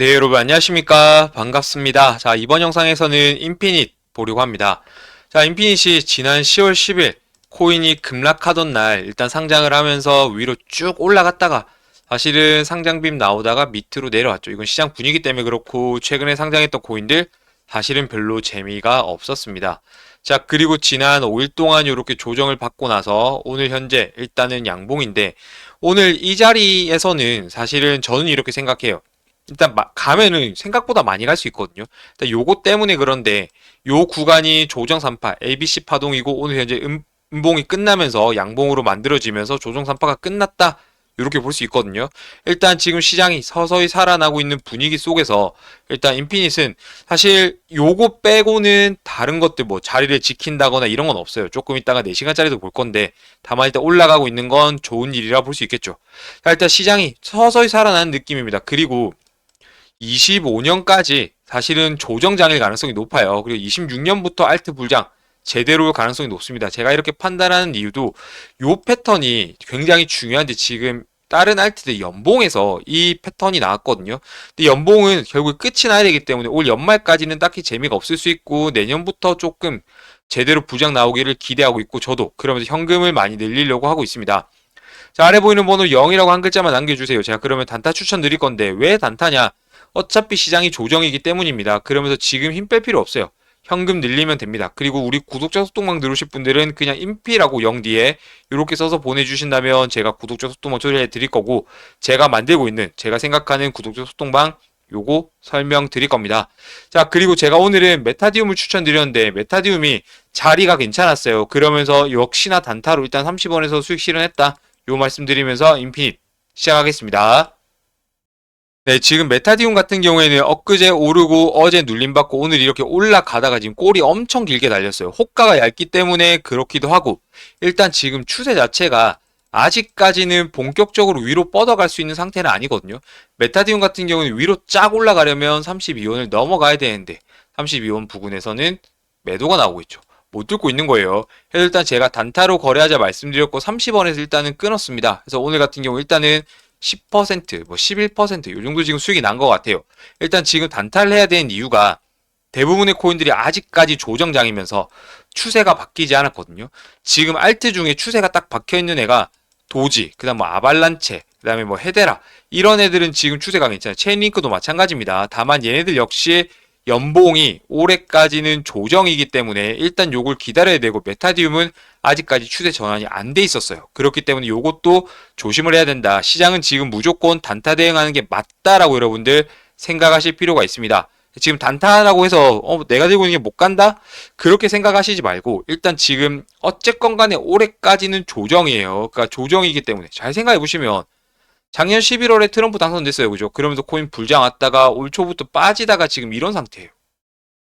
네, 여러분 안녕하십니까? 반갑습니다. 자, 이번 영상에서는 인피닛 보려고 합니다. 자, 인피닛이 지난 10월 10일 코인이 급락하던 날 일단 상장을 하면서 위로 쭉 올라갔다가 사실은 상장빔 나오다가 밑으로 내려왔죠. 이건 시장 분위기 때문에 그렇고 최근에 상장했던 코인들 사실은 별로 재미가 없었습니다. 자, 그리고 지난 5일 동안 이렇게 조정을 받고 나서 오늘 현재 일단은 양봉인데 오늘 이 자리에서는 사실은 저는 이렇게 생각해요. 일단 마- 가면은 생각보다 많이 갈 수 있거든요. 일단 요거 때문에 그런데 요 구간이 조정 3파, ABC 파동이고 오늘 현재 음, 음봉이 끝나면서 양봉으로 만들어지면서 조정 3파가 끝났다. 이렇게 볼 수 있거든요. 일단 지금 시장이 서서히 살아나고 있는 분위기 속에서 일단 인피닛은 사실 요거 빼고는 다른 것들 뭐 자리를 지킨다거나 이런 건 없어요. 조금 있다가 4시간짜리도 볼 건데 다만 일단 올라가고 있는 건 좋은 일이라 볼 수 있겠죠. 자, 일단 시장이 서서히 살아나는 느낌입니다. 그리고 25년까지 사실은 조정장일 가능성이 높아요. 그리고 26년부터 알트 불장 제대로 가능성이 높습니다. 제가 이렇게 판단하는 이유도 요 패턴이 굉장히 중요한데 지금 다른 알트들 연봉에서 이 패턴이 나왔거든요. 근데 연봉은 결국 끝이 나야 되기 때문에 올 연말까지는 딱히 재미가 없을 수 있고 내년부터 조금 제대로 부장 나오기를 기대하고 있고 저도 그러면서 현금을 많이 늘리려고 하고 있습니다. 자, 아래 보이는 번호 0이라고 한 글자만 남겨주세요. 제가 그러면 단타 추천 드릴 건데 왜 단타냐? 어차피 시장이 조정이기 때문입니다. 그러면서 지금 힘 뺄 필요 없어요. 현금 늘리면 됩니다. 그리고 우리 구독자 소통방 들어오실 분들은 그냥 인피라고 0 뒤에 이렇게 써서 보내주신다면 제가 구독자 소통방 처리해 드릴 거고 제가 만들고 있는 제가 생각하는 구독자 소통방 요거 설명 드릴 겁니다. 자, 그리고 제가 오늘은 메타디움을 추천드렸는데 메타디움이 자리가 괜찮았어요. 그러면서 역시나 단타로 일단 30원에서 수익 실현했다. 요 말씀드리면서 인피닛 시작하겠습니다. 네, 지금 메타디움 같은 경우에는 엊그제 오르고 어제 눌림받고 오늘 이렇게 올라가다가 지금 꼬리 엄청 길게 달렸어요. 호가가 얇기 때문에 그렇기도 하고 일단 지금 추세 자체가 아직까지는 본격적으로 위로 뻗어갈 수 있는 상태는 아니거든요. 메타디움 같은 경우는 위로 쫙 올라가려면 32원을 넘어가야 되는데 32원 부근에서는 매도가 나오고 있죠. 못 뚫고 있는 거예요. 그래서 일단 제가 단타로 거래하자 말씀드렸고 30원에서 일단은 끊었습니다. 그래서 오늘 같은 경우 일단은 10%, 뭐 11%요 정도 지금 수익이 난 것 같아요. 일단 지금 단타를 해야 되는 이유가 대부분의 코인들이 아직까지 조정장이면서 추세가 바뀌지 않았거든요. 지금 알트 중에 추세가 딱 박혀 있는 애가 도지, 그다음 뭐 아발란체, 그다음에 뭐 헤데라 이런 애들은 지금 추세가 괜찮아요. 체인링크도 마찬가지입니다. 다만 얘네들 역시 연봉이 올해까지는 조정이기 때문에 일단 요걸 기다려야 되고 메타디움은 아직까지 추세 전환이 안 돼 있었어요. 그렇기 때문에 요것도 조심을 해야 된다. 시장은 지금 무조건 단타 대응하는 게 맞다라고 여러분들 생각하실 필요가 있습니다. 지금 단타라고 해서 어, 내가 들고 있는 게 못 간다? 그렇게 생각하시지 말고 일단 지금 어쨌건 간에 올해까지는 조정이에요. 그러니까 조정이기 때문에 잘 생각해 보시면 작년 11월에 트럼프 당선됐어요. 그죠? 그러면서 코인 불장 왔다가 올 초부터 빠지다가 지금 이런 상태예요.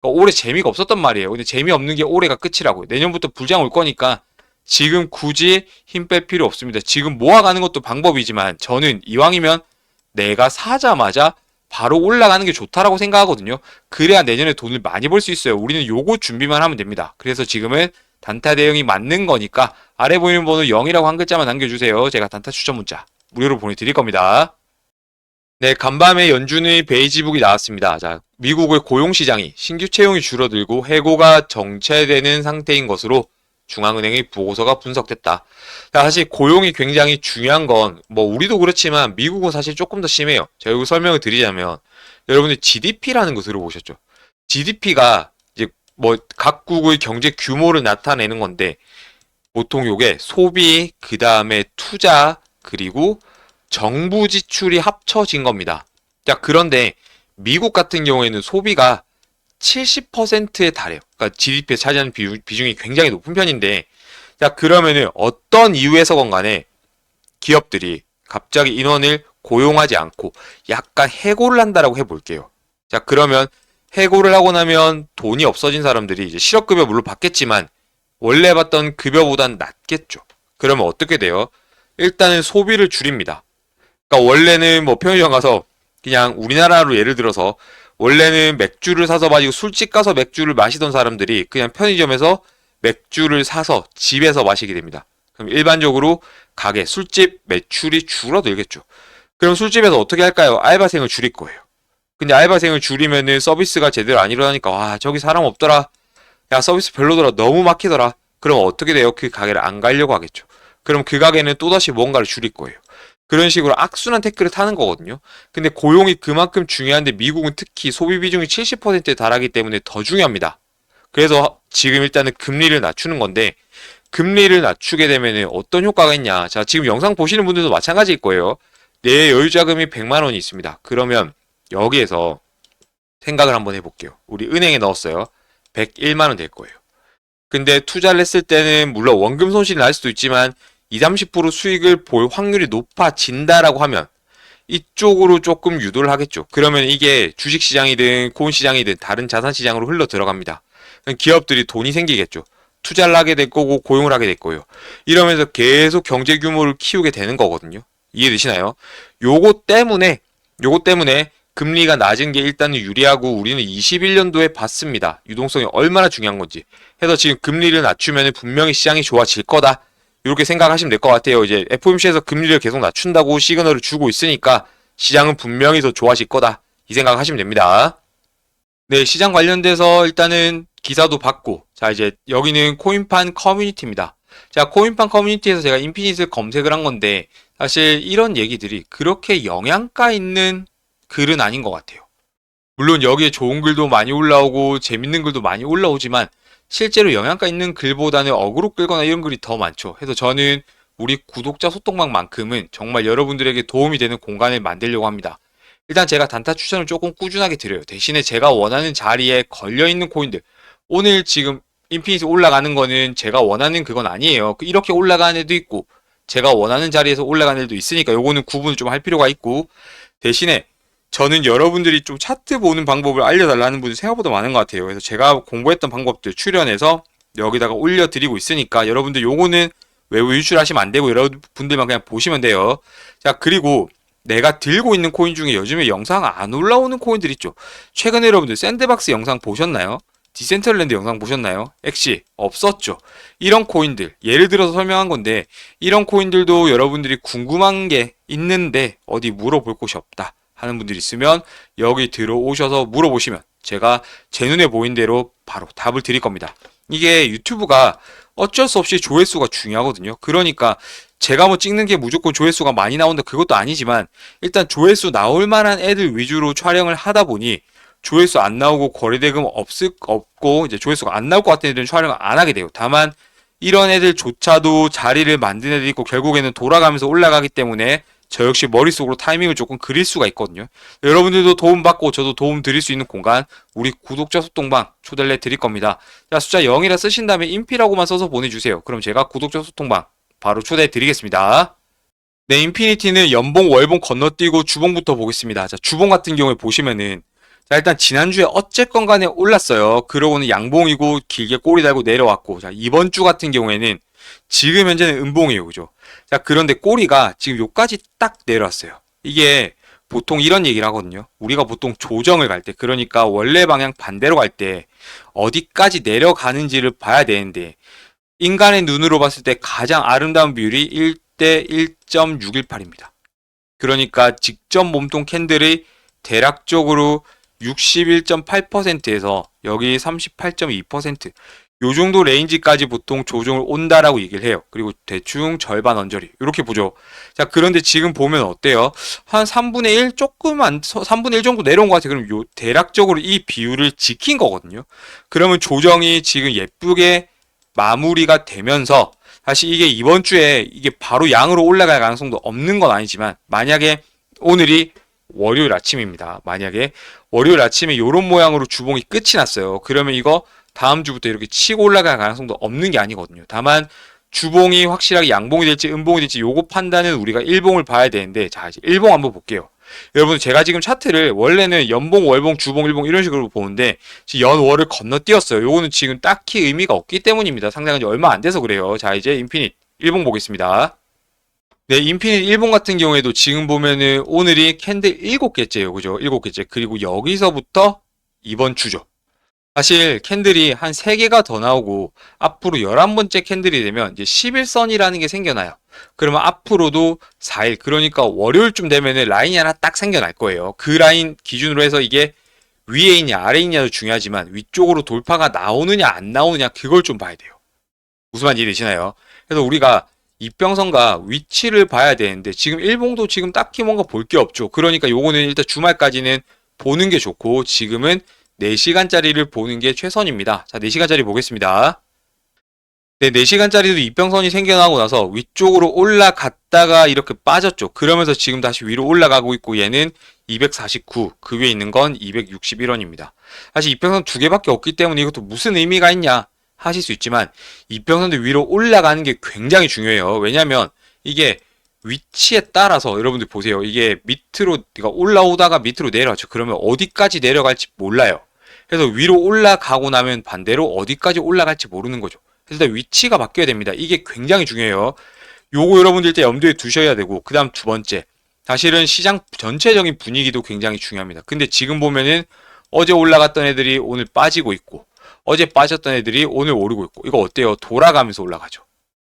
그러니까 올해 재미가 없었단 말이에요. 근데 재미없는 게 올해가 끝이라고요. 내년부터 불장 올 거니까 지금 굳이 힘 뺄 필요 없습니다. 지금 모아가는 것도 방법이지만 저는 이왕이면 내가 사자마자 바로 올라가는 게 좋다라고 생각하거든요. 그래야 내년에 돈을 많이 벌 수 있어요. 우리는 요거 준비만 하면 됩니다. 그래서 지금은 단타 대응이 맞는 거니까 아래 보이는 번호 0이라고 한 글자만 남겨주세요. 제가 단타 추천 문자 무료로 보내드릴 겁니다. 네, 간밤에 연준의 베이지북이 나왔습니다. 자, 미국의 고용시장이 신규 채용이 줄어들고 해고가 정체되는 상태인 것으로 중앙은행의 보고서가 분석됐다. 자, 사실 고용이 굉장히 중요한 건 뭐 우리도 그렇지만 미국은 사실 조금 더 심해요. 제가 여기 설명을 드리자면 여러분들 GDP라는 거 들어보셨죠? GDP가 이제 뭐 각국의 경제 규모를 나타내는 건데 보통 요게 소비, 그 다음에 투자, 그리고 정부 지출이 합쳐진 겁니다. 자, 그런데 미국 같은 경우에는 소비가 70%에 달해요. 그러니까 GDP에 차지하는 비중, 비중이 굉장히 높은 편인데, 자, 그러면은 어떤 이유에서건 간에 기업들이 갑자기 인원을 고용하지 않고 약간 해고를 한다라고 해볼게요. 자, 그러면 해고를 하고 나면 돈이 없어진 사람들이 이제 실업급여 물론 받겠지만 원래 받던 급여보단 낮겠죠. 그러면 어떻게 돼요? 일단은 소비를 줄입니다. 그러니까 원래는 뭐 편의점 가서 그냥 우리나라로 예를 들어서 원래는 맥주를 사서 마시고 술집 가서 맥주를 마시던 사람들이 그냥 편의점에서 맥주를 사서 집에서 마시게 됩니다. 그럼 일반적으로 가게, 술집 매출이 줄어들겠죠. 그럼 술집에서 어떻게 할까요? 알바생을 줄일 거예요. 근데 알바생을 줄이면은 서비스가 제대로 안 일어나니까 와 저기 사람 없더라. 야 서비스 별로더라. 너무 막히더라. 그럼 어떻게 돼요? 그 가게를 안 가려고 하겠죠. 그럼 그 가게는 또다시 뭔가를 줄일 거예요. 그런 식으로 악순환 태클을 타는 거거든요. 근데 고용이 그만큼 중요한데 미국은 특히 소비 비중이 70%에 달하기 때문에 더 중요합니다. 그래서 지금 일단은 금리를 낮추는 건데 금리를 낮추게 되면 어떤 효과가 있냐? 자, 지금 영상 보시는 분들도 마찬가지일 거예요. 내 여유 자금이 100만 원이 있습니다. 그러면 여기에서 생각을 한번 해볼게요. 우리 은행에 넣었어요. 101만 원 될 거예요. 근데 투자를 했을 때는 물론 원금 손실이 날 수도 있지만 20, 30% 수익을 볼 확률이 높아진다라고 하면 이쪽으로 조금 유도를 하겠죠. 그러면 이게 주식 시장이든 코인 시장이든 다른 자산 시장으로 흘러 들어갑니다. 기업들이 돈이 생기겠죠. 투자를 하게 될 거고 고용을 하게 될 거예요. 이러면서 계속 경제 규모를 키우게 되는 거거든요. 이해되시나요? 요거 때문에 요거 때문에 금리가 낮은 게 일단은 유리하고 우리는 21년도에 봤습니다. 유동성이 얼마나 중요한 건지. 해서 지금 금리를 낮추면 분명히 시장이 좋아질 거다. 이렇게 생각하시면 될 것 같아요. 이제 FOMC에서 금리를 계속 낮춘다고 시그널을 주고 있으니까 시장은 분명히 더 좋아질 거다. 이 생각하시면 됩니다. 네, 시장 관련돼서 일단은 기사도 받고, 자, 이제 여기는 코인판 커뮤니티입니다. 자, 코인판 커뮤니티에서 제가 인피니트를 검색을 한 건데, 사실 이런 얘기들이 그렇게 영양가 있는 글은 아닌 것 같아요. 물론 여기에 좋은 글도 많이 올라오고, 재밌는 글도 많이 올라오지만, 실제로 영양가 있는 글보다는 어그로 끌거나 이런 글이 더 많죠. 그래서 저는 우리 구독자 소통방만큼은 정말 여러분들에게 도움이 되는 공간을 만들려고 합니다. 일단 제가 단타 추천을 조금 꾸준하게 드려요. 대신에 제가 원하는 자리에 걸려있는 코인들. 오늘 지금 인피니트 올라가는 거는 제가 원하는 그건 아니에요. 그 이렇게 올라가는 애도 있고, 제가 원하는 자리에서 올라가는 애도 있으니까 요거는 구분을 좀 할 필요가 있고, 대신에 저는 여러분들이 좀 차트 보는 방법을 알려달라는 분이 생각보다 많은 것 같아요. 그래서 제가 공부했던 방법들 출연해서 여기다가 올려드리고 있으니까 여러분들 요거는 외부 유출하시면 안 되고 여러분들만 그냥 보시면 돼요. 자, 그리고 내가 들고 있는 코인 중에 요즘에 영상 안 올라오는 코인들 있죠. 최근에 여러분들 샌드박스 영상 보셨나요? 디센트럴랜드 영상 보셨나요? 엑시 없었죠. 이런 코인들 예를 들어서 설명한 건데 이런 코인들도 여러분들이 궁금한 게 있는데 어디 물어볼 곳이 없다 하는 분들이 있으면 여기 들어오셔서 물어보시면 제가 제 눈에 보인 대로 바로 답을 드릴 겁니다. 이게 유튜브가 어쩔 수 없이 조회수가 중요하거든요. 그러니까 제가 뭐 찍는 게 무조건 조회수가 많이 나온다 그것도 아니지만 일단 조회수 나올 만한 애들 위주로 촬영을 하다 보니 조회수 안 나오고 거래대금 없을 없고 이제 조회수가 안 나올 것 같은 애들은 촬영을 안 하게 돼요. 다만 이런 애들조차도 자리를 만든 애들이 있고 결국에는 돌아가면서 올라가기 때문에 저 역시 머릿속으로 타이밍을 조금 그릴 수가 있거든요. 여러분들도 도움 받고 저도 도움 드릴 수 있는 공간 우리 구독자 소통방 초대를 해 드릴 겁니다. 자 숫자 0이라 쓰신 다음에 인피라고만 써서 보내주세요. 그럼 제가 구독자 소통방 바로 초대해 드리겠습니다. 네, 인피니티는 연봉, 월봉 건너뛰고 주봉부터 보겠습니다. 자, 주봉 같은 경우에 보시면은 자, 일단 지난주에 어쨌건 간에 올랐어요. 그러고는 양봉이고 길게 꼬리 달고 내려왔고 자, 이번 주 같은 경우에는 지금 현재는 음봉이에요. 그죠? 자, 그런데 꼬리가 지금 요까지 딱 내려왔어요. 이게 보통 이런 얘기를 하거든요. 우리가 보통 조정을 갈 때, 그러니까 원래 방향 반대로 갈 때 어디까지 내려가는지를 봐야 되는데 인간의 눈으로 봤을 때 가장 아름다운 비율이 1대 1.618입니다. 그러니까 직전 몸통 캔들이 대략적으로 61.8%에서 여기 38.2%. 요 정도 레인지까지 보통 조정을 온다라고 얘기를 해요. 그리고 대충 절반 언저리. 이렇게 보죠. 자, 그런데 지금 보면 어때요? 한 3분의 1 조금 안, 3분의 1 정도 내려온 것 같아요. 그럼 요, 대략적으로 이 비율을 지킨 거거든요. 그러면 조정이 지금 예쁘게 마무리가 되면서 사실 이게 이번 주에 이게 바로 양으로 올라갈 가능성도 없는 건 아니지만 만약에 오늘이 월요일 아침입니다. 만약에 월요일 아침에 이런 모양으로 주봉이 끝이 났어요. 그러면 이거 다음 주부터 이렇게 치고 올라갈 가능성도 없는 게 아니거든요. 다만 주봉이 확실하게 양봉이 될지 음봉이 될지 요거 판단은 우리가 일봉을 봐야 되는데 자 이제 일봉 한번 볼게요. 여러분 제가 지금 차트를 원래는 연봉, 월봉, 주봉, 일봉 이런 식으로 보는데 연월을 건너뛰었어요. 요거는 지금 딱히 의미가 없기 때문입니다. 상당한 지 얼마 안 돼서 그래요. 자 이제 인피닛 일봉 보겠습니다. 네, 인피닛 일본 같은 경우에도 지금 보면은 오늘이 캔들 7개째예요. 그죠? 7개째. 그리고 여기서부터 이번 주죠. 사실 캔들이 한 3개가 더 나오고 앞으로 11번째 캔들이 되면 이제 11선이라는 게 생겨나요. 그러면 앞으로도 4일 그러니까 월요일쯤 되면은 라인이 하나 딱 생겨날 거예요. 그 라인 기준으로 해서 이게 위에 있냐 아래에 있냐도 중요하지만 위쪽으로 돌파가 나오느냐 안 나오느냐 그걸 좀 봐야 돼요. 무슨 말인지 이해되시나요? 그래서 우리가 이평선과 위치를 봐야 되는데 지금 일봉도 지금 딱히 뭔가 볼 게 없죠. 그러니까 요거는 일단 주말까지는 보는 게 좋고 지금은 4시간짜리를 보는 게 최선입니다. 자, 4시간짜리 보겠습니다. 네, 4시간짜리도 이평선이 생겨나고 나서 위쪽으로 올라갔다가 이렇게 빠졌죠. 그러면서 지금 다시 위로 올라가고 있고 얘는 249, 그 위에 있는 건 261원입니다. 사실 이평선 두 개밖에 없기 때문에 이것도 무슨 의미가 있냐 하실 수 있지만 이평선도 위로 올라가는 게 굉장히 중요해요. 왜냐면 이게 위치에 따라서 여러분들 보세요. 이게 밑으로 그러니까 올라오다가 밑으로 내려왔죠. 그러면 어디까지 내려갈지 몰라요. 그래서 위로 올라가고 나면 반대로 어디까지 올라갈지 모르는 거죠. 그래서 일단 위치가 바뀌어야 됩니다. 이게 굉장히 중요해요. 요거 여러분들 일단 염두에 두셔야 되고 그 다음 두 번째 사실은 시장 전체적인 분위기도 굉장히 중요합니다. 근데 지금 보면은 어제 올라갔던 애들이 오늘 빠지고 있고 어제 빠졌던 애들이 오늘 오르고 있고 이거 어때요? 돌아가면서 올라가죠.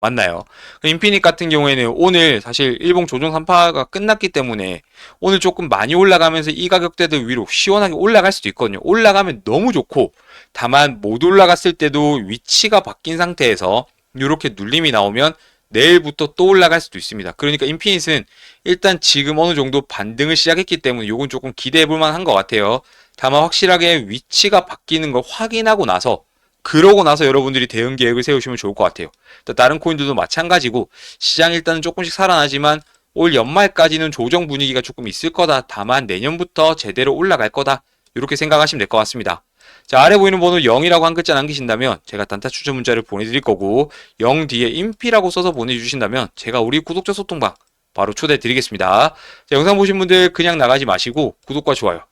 맞나요? 인피닉 같은 경우에는 오늘 사실 일봉 조정 3파가 끝났기 때문에 오늘 조금 많이 올라가면서 이 가격대들 위로 시원하게 올라갈 수도 있거든요. 올라가면 너무 좋고 다만 못 올라갔을 때도 위치가 바뀐 상태에서 이렇게 눌림이 나오면 내일부터 또 올라갈 수도 있습니다. 그러니까 인피니트는 일단 지금 어느 정도 반등을 시작했기 때문에 이건 조금 기대해 볼 만한 것 같아요. 다만 확실하게 위치가 바뀌는 걸 확인하고 나서 그러고 나서 여러분들이 대응 계획을 세우시면 좋을 것 같아요. 또 다른 코인들도 마찬가지고 시장 일단은 조금씩 살아나지만 올 연말까지는 조정 분위기가 조금 있을 거다. 다만 내년부터 제대로 올라갈 거다. 이렇게 생각하시면 될 것 같습니다. 자, 아래 보이는 번호 0이라고 한 글자 남기신다면 제가 단타 추천 문자를 보내드릴 거고 0 뒤에 인피라고 써서 보내주신다면 제가 우리 구독자 소통방 바로 초대해 드리겠습니다. 자, 영상 보신 분들 그냥 나가지 마시고 구독과 좋아요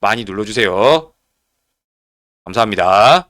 많이 눌러주세요. 감사합니다.